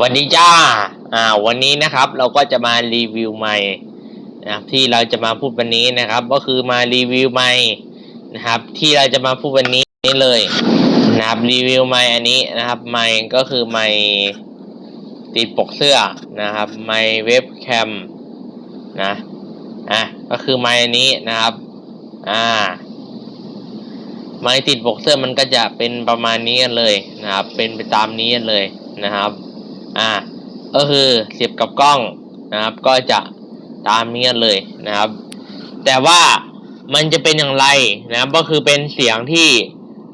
วัสดีจ้า อ่า วันนี้นะครับเราก็จะมารีวิวไม้นะครับที่เราจะมาพูดวันนี้นะครับ ก็คือมารีวิวไม้นะครับ ที่เราจะมาพูดวันนี้นี่เลยนะครับรีวิวไม้อันนี้นะครับไม้ก็คือไม้ติดปกเสื้อนะครับไม้เว็บแคมนะอะก็คือไม้อันนี้นะครับ อ่า ไม้ติดปกเสื้อมันก็จะเป็นประมาณนี้กันเลยนะครับ เป็นไปตามนี้กันเลยนะครับ อ่าก็คือเสียบกับกล้องนะครับ ก็จะตามนี้เลยนะครับ แต่ว่ามันจะเป็นอย่างไรนะครับ ก็คือเป็นเสียงที่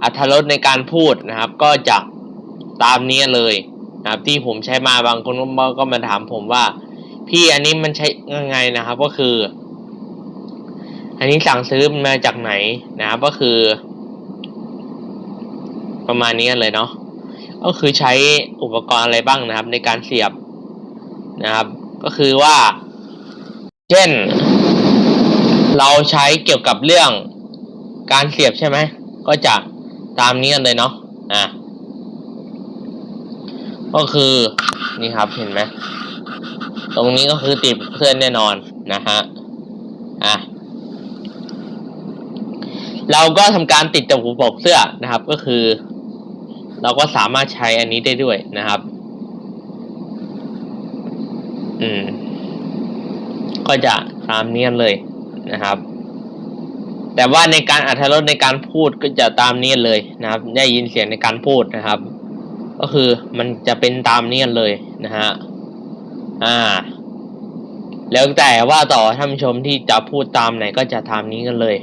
อัธรสในการพูดนะครับ ก็จะตามนี้เลยนะครับ ที่ผมใช้มาบางคนก็มาถามผมว่า พี่อันนี้มันใช้ยังไงนะครับ ก็คือ อันนี้สั่งซื้อมาจากไหนนะครับ ก็คือ ประมาณนี้เลยเนาะ ก็คือใช้อุปกรณ์อะไรบ้างนะครับ ในการเสียบนะครับ ก็คือว่า เช่น เราใช้เกี่ยวกับเรื่องการเสียบใช่ไหมก็จะตามนี้กันเลยเนาะอะก็คือนี่ครับเห็นไหมตรงนี้ก็คือติดเพื่อนแน่นอนนะฮะอะเราก็ทำการติดกับหูปกเสื้อนะครับ ก็คือ เราก็สามารถใช้อันนี้ได้ด้วยนะครับ อืม ก็จะตามเนียนเลยนะครับ แต่ว่าในการอัธรสในการพูดก็จะตามเนียนเลยนะครับ ได้ยินเสียงในการพูดนะครับ ก็คือมันจะเป็นตามเนียนเลยนะฮะ อ่า แล้วแต่ว่าต่อท่านผู้ชมที่จะพูดตามไหนก็จะตามนี้กันเลย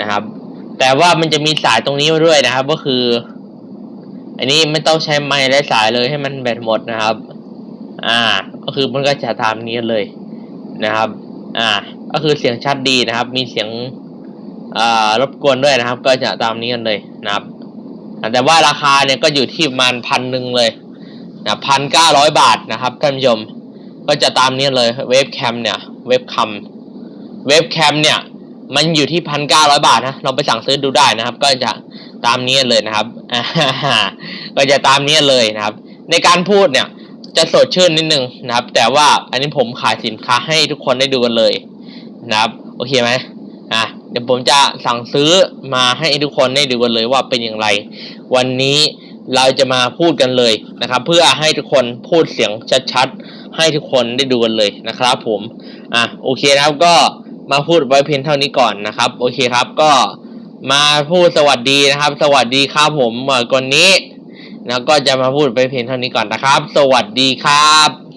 นะครับ แต่ว่ามันจะมีสายตรงนี้มาด้วยนะครับ ก็คือ อันนี้ไม่ต้องใช้ไม้และสายเลยให้มันแบตหมดนะครับ อ่า ก็คือมันก็จะตามนี้เลยนะครับ อ่า ก็คือเสียงชัดดีนะครับ มีเสียงอ่ารบกวนด้วยนะครับ ก็จะตามนี้กันเลยนะครับ แต่ว่าราคาเนี่ยก็อยู่ที่ประมาณพันหนึ่งเลยนะพันเก้าร้อยบาทนะครับท่านผู้ชมก็จะตามนี้เลยเว็บแคมเนี่ยเว็บคัมเว็บแคมเนี่ยมันอยู่ที่พันเก้าร้อยบาทนะเราไปสั่งซื้อดูได้นะครับ ก็จะตามนี้เลยนะครับ ก็จะตามนี้เลยนะครับ ในการพูดเนี่ยจะสดชื่นนิดนึงนะครับ แต่ว่าอันนี้ผมขายสินค้าให้ทุกคนได้ดูกันเลยนะครับ โอเคไหมอะเดี๋ยวผมจะสั่งซื้อมาให้ทุกคนได้ดูกันเลยว่าเป็นอย่างไร วันนี้เราจะมาพูดกันเลยนะครับ เพื่อให้ทุกคนพูดเสียงชัดๆให้ทุกคนได้ดูกันเลยนะครับ ผมอะโอเคนะครับก็มาพูดไว้เพียงเท่านี้ก่อนนะครับ โอเคครับก็มาพูดสวัสดีนะครับ สวัสดีครับผมก่อนนี้ แล้วก็จะมาพูดไปเพียงเท่านี้ก่อนนะครับ สวัสดีครับ